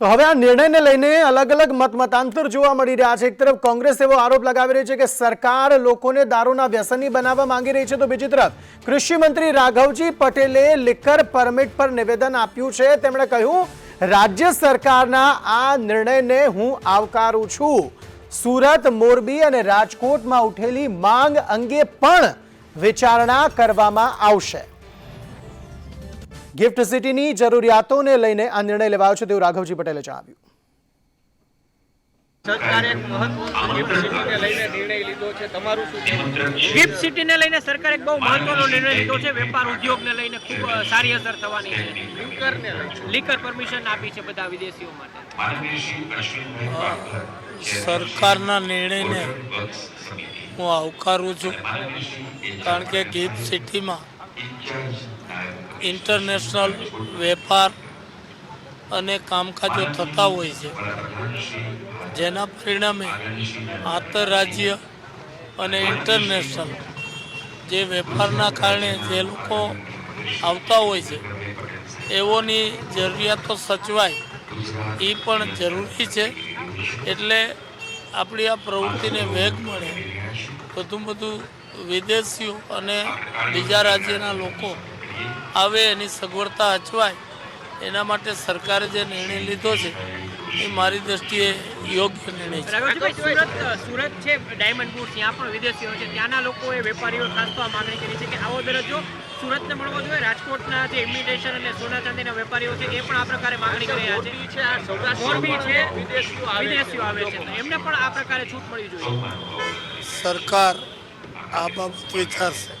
તો હવે આ નિર્ણયને લઈને અલગ અલગ મત મતાંતર જોવા મળી રહ્યા છે. એક તરફ કોંગ્રેસ એવો આરોપ લગાવી રહી છે કે સરકાર લોકોને દારૂના વ્યસની બનાવવા માંગી રહી છે. તો બીજી તરફ કૃષિ મંત્રી રાઘવજી પટેલે લિકર પરમિટ પર નિવેદન આપ્યું છે. તેમણે કહ્યું, રાજ્ય સરકારના આ નિર્ણયને હું આવકારું છું. સુરત, મોરબી અને રાજકોટમાં ઉઠેલી માંગ અંગે પણ વિચારણા કરવામાં આવશે. ગિફ્ટ સિટીની જરૂરિયાતોને લઈને આ નિર્ણય લેવાયો છે તેવું રાઘવજી પટેલે જણાવ્યું. સરકારે એક મહત્વનો ગિફ્ટ સિટીને લઈને નિર્ણય લીધો છે. તમારું શું ગિફ્ટ સિટીને લઈને સરકારે એક બહુ મહત્વનો નિર્ણય લીધો છે. વેપાર ઉદ્યોગને લઈને ખૂબ સારી અસર થવાની છે. લિંકરને લઈને લીકર પરમિશન આપી છે બધા વિદેશીઓ માટે. સરકારના નિર્ણયને હું આવકારું છું. કારણ કે ગિફ્ટ સિટીમાં ઇન્ટરનેશનલ વેપાર અને કામકાજો થતા હોય છે. જેના પરિણામે આંતરરાજ્ય અને ઇન્ટરનેશનલ જે વેપારના કારણે જે લોકો આવતા હોય છે, એઓની જરૂરિયાતો સચવાય એ પણ જરૂરી છે. એટલે આપણી આ પ્રવૃત્તિને વેગ મળે વધુ વધુ વિદેશીઓ અને બીજા રાજ્યના લોકો આવે એની સગવડતા અચવાય એના માટે સરકારે જે નિર્ણય લીધો છે એ મારી દ્રષ્ટિએ યોગ્ય નિર્ણય છે. સુરત છે ડાયમંડ બુટ ત્યાં પણ વિદેશીઓ છે. ત્યાંના લોકોએ વેપારીઓ ખાસ તો આ માંગણી કરી છે કે આવો દરજ્જો સુરતને મળવો જોઈએ. રાજકોટના જે ઇમિટેશન અને સોના ચાંદીના વેપારીઓ છે એ પણ આ પ્રકારે માગણી કરી રહ્યા છે. મોરબી છે વિદેશીઓ આવે છે. વિદેશીઓ આવે છે. તો એમને પણ આ પ્રકારે છૂટ મળવી જોઈએ. સરકાર આ બાબત વિચારશે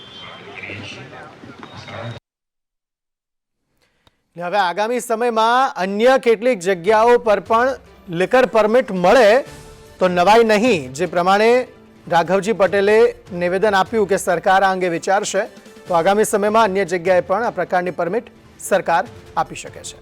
ને હવે આગામી સમયમાં અન્ય કેટલીક જગ્યાઓ પર પણ લિકર પરમિટ મળે તો નવાઈ નહીં. જે પ્રમાણે રાઘવજી પટેલે નિવેદન આપ્યું કે સરકાર આ અંગે વિચારશે, તો આગામી સમયમાં અન્ય જગ્યાએ પણ આ પ્રકારની પરમિટ સરકાર આપી શકે છે.